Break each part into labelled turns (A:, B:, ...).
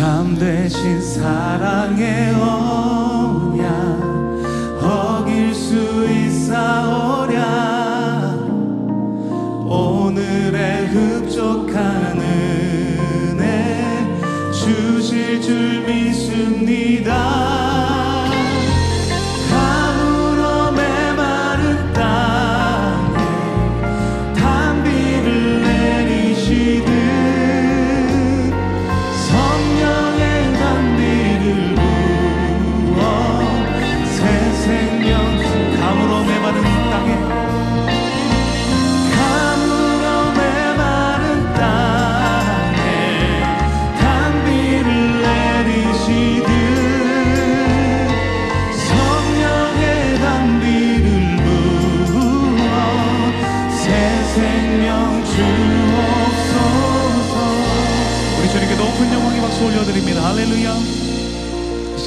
A: 참되신 사랑의 언약 어길 수 있사오랴. 오늘의 흡족한 은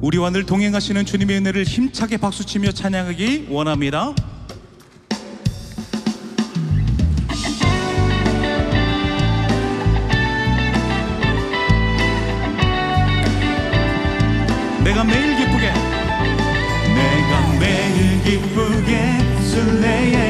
A: 우리와 늘 동행하시는 주님의 은혜를 힘차게 박수치며 찬양하기 원합니다. 내가 매일 기쁘게 내가 매일 기쁘게 순례의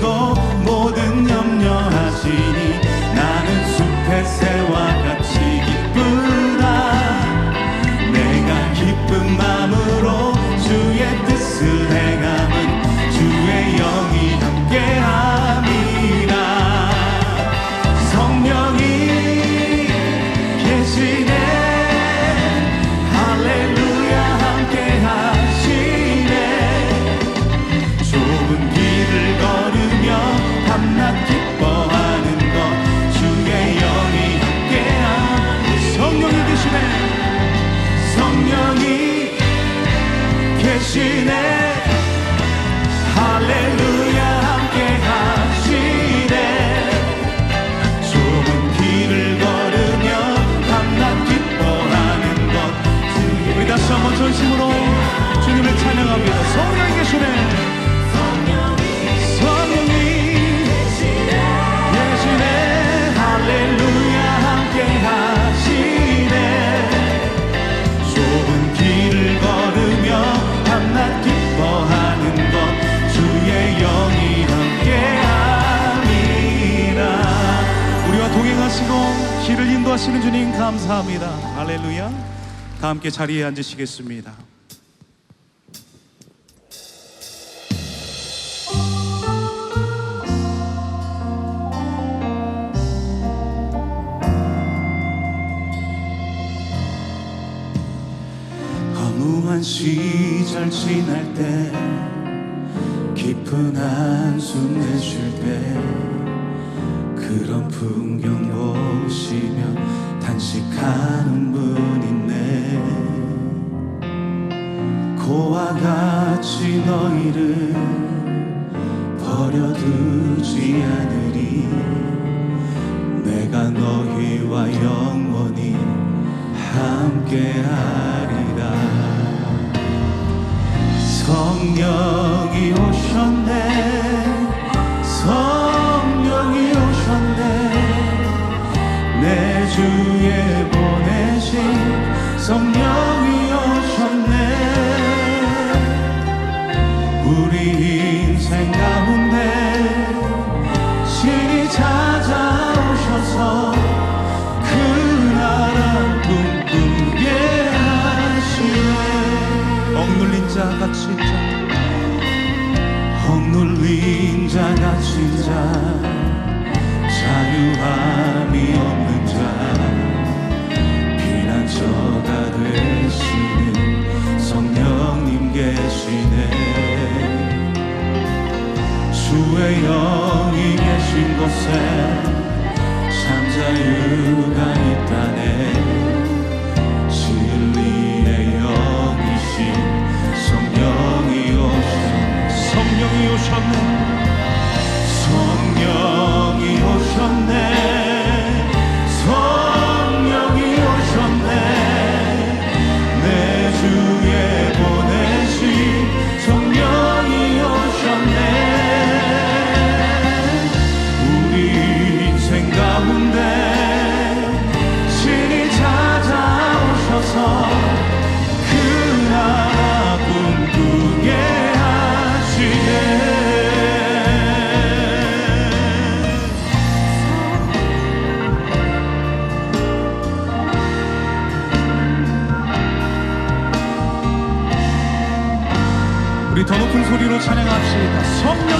A: contigo Imagine 하시는 주님 감사합니다. 할렐루야. 다 함께 자리에 앉으시겠습니다. 허무한 시절 지날 때 깊은 한숨 내쉴 때 그런 풍경 보시며 단식하는 분 있네 고와 같이 너희를 버려두지 않으리. 내가 너희와 영원히 함께하리라. 성령이 오셨네 주의 영이 계신 곳에 참 자유가 있다네. 진리의 영이신 성령이 오셨네. 성령이 오셨네. 성령이 오셨네 찬양합시다. 할렐루야